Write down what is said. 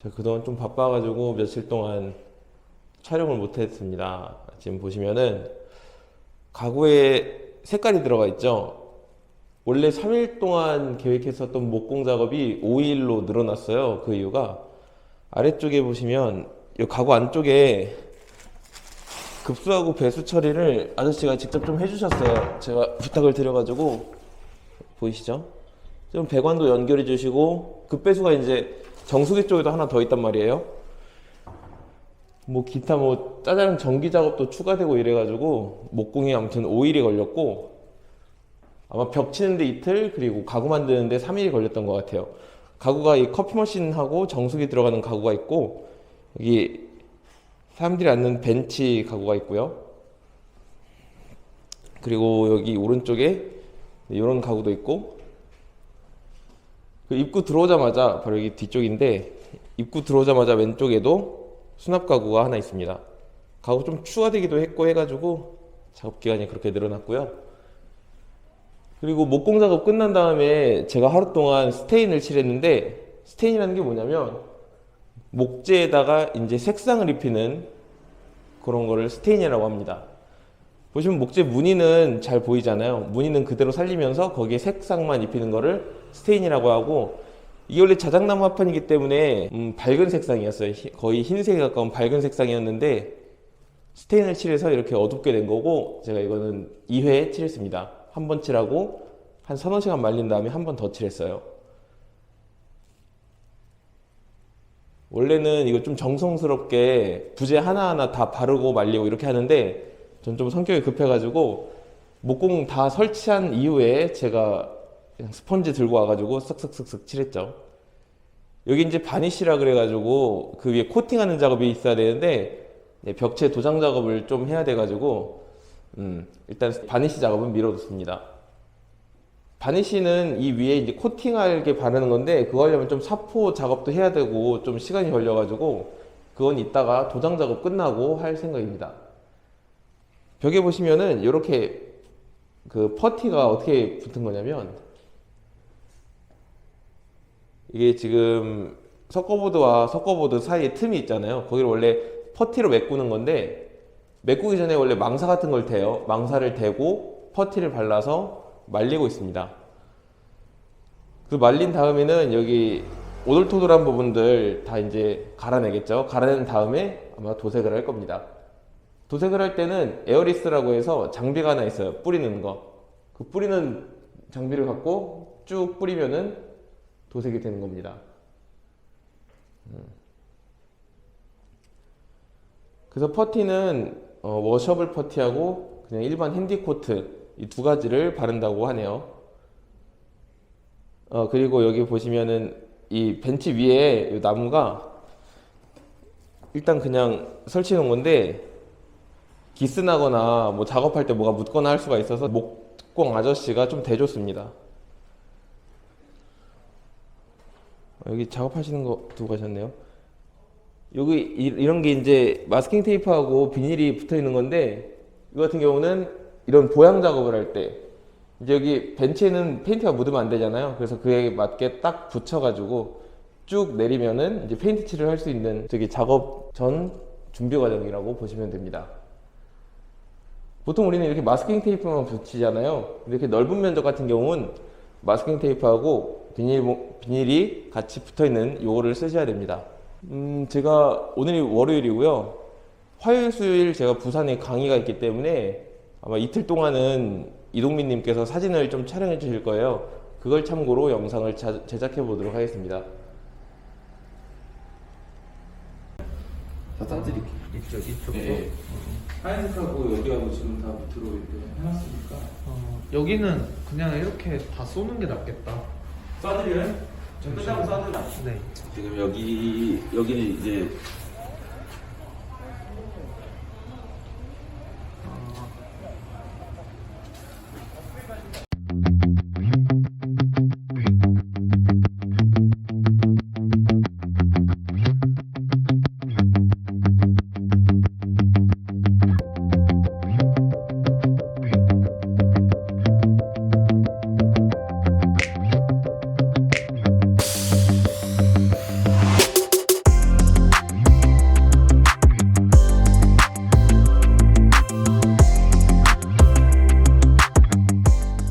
제가 그동안 좀 바빠가지고 며칠 동안 촬영을 못했습니다. 지금 보시면은 가구에 색깔이 들어가 있죠. 원래 3일 동안 계획했었던 목공 작업이 5일로 늘어났어요. 그 이유가 아래쪽에 보시면 이 가구 안쪽에 급수하고 배수 처리를 아저씨가 직접 좀 해주셨어요. 제가 부탁을 드려가지고 보이시죠? 좀 배관도 연결해 주시고 급배수가 이제 정수기 쪽에도 하나 더 있단 말이에요. 뭐 기타 뭐 짜잘한 전기 작업도 추가되고 이래가지고 목공이 아무튼 5일이 걸렸고 아마 벽 치는데 이틀 그리고 가구 만드는데 3일이 걸렸던 것 같아요. 가구가 이 커피 머신하고 정수기 들어가는 가구가 있고 여기 사람들이 앉는 벤치 가구가 있고요. 그리고 여기 오른쪽에 이런 가구도 있고 그 입구 들어오자마자 바로 여기 뒤쪽인데 입구 들어오자마자 왼쪽에도 수납 가구가 하나 있습니다. 가구 좀 추가되기도 했고 해가지고 작업 기간이 그렇게 늘어났고요. 그리고 목공 작업 끝난 다음에 제가 하루 동안 스테인을 칠했는데 스테인이라는 게 뭐냐면 목재에다가 이제 색상을 입히는 그런 거를 스테인이라고 합니다. 보시면 목재 무늬는 잘 보이잖아요. 무늬는 그대로 살리면서 거기에 색상만 입히는 거를 스테인이라고 하고 이게 원래 자작나무 합판이기 때문에 음, 밝은 색상이었어요. 히- 거의 흰색에 가까운 밝은 색상이었는데 스테인을 칠해서 이렇게 어둡게 된 거고 제가 이거는 2회 칠했습니다. 한 번 칠하고 한 서너 시간 말린 다음에 한 번 더 칠했어요. 원래는 이거 좀 정성스럽게 부재 하나하나 다 바르고 말리고 이렇게 하는데 전 좀 성격이 급해가지고 목공 다 설치한 이후에 제가 그냥 스펀지 들고 와가지고 쓱쓱쓱쓱 칠했죠. 여기 이제 바니쉬라 그래가지고 그 위에 코팅하는 작업이 있어야 되는데 네, 벽체 도장 작업을 좀 해야 돼가지고 음, 일단 바니쉬 작업은 미뤄뒀습니다. 바니쉬는 이 위에 이제 코팅하게 바르는 건데 그거 하려면 좀 사포 작업도 해야 되고 좀 시간이 걸려가지고 그건 이따가 도장 작업 끝나고 할 생각입니다. 벽에 보시면은 이렇게 그 퍼티가 어떻게 붙은 거냐면 이게 지금 석고보드와 석고보드 사이에 틈이 있잖아요. 거기를 원래 퍼티로 메꾸는 건데 메꾸기 전에 원래 망사 같은 걸 대요. 망사를 대고 퍼티를 발라서 말리고 있습니다. 그 말린 다음에는 여기 오돌토돌한 부분들 다 이제 갈아내겠죠. 갈아낸 다음에 아마 도색을 할 겁니다. 도색을 할 때는 에어리스라고 해서 장비가 하나 있어요. 뿌리는 거. 그 뿌리는 장비를 갖고 쭉 뿌리면은 도색이 되는 겁니다. 음. 그래서 퍼티는 어, 워셔블 퍼티하고 그냥 일반 핸디코트 이 두 가지를 바른다고 하네요. 어, 그리고 여기 보시면은 이 벤치 위에 이 나무가 일단 그냥 설치해 놓은 건데 기스 나거나 뭐 작업할 때 뭐가 묻거나 할 수가 있어서 목공 아저씨가 좀 대줬습니다. 어, 여기 작업하시는 거 두고 가셨네요. 여기 이- 이런 게 이제 마스킹 테이프하고 비닐이 붙어 있는 건데 이거 같은 경우는 이런 보양 작업을 할 때 이제 여기 벤치에는 페인트가 묻으면 안 되잖아요. 그래서 그에 맞게 딱 붙여가지고 쭉 내리면은 이제 페인트 칠을 할 수 있는 저기 작업 전 준비 과정이라고 보시면 됩니다. 보통 우리는 이렇게 마스킹 테이프만 붙이잖아요. 이렇게 넓은 면적 같은 경우는 마스킹 테이프하고 비닐, 모- 비닐이 같이 붙어 있는 요거를 쓰셔야 됩니다. 음, 제가 오늘이 월요일이고요. 화요일, 수요일 제가 부산에 강의가 있기 때문에 아마 이틀 동안은 이동민님께서 사진을 좀 촬영해 주실 거예요. 그걸 참고로 영상을 자- 제작해 보도록 하겠습니다. 다 써드릴게요. 이쪽 이쪽도 네. 하얀색하고 여기하고 지금 다 밑으로 이렇게 해놨으니까. 어, 여기는 그냥 이렇게 다 쏘는 게 낫겠다. 써드려요? 저 끝나고 써드려. 네. 지금 여기 여기는 이제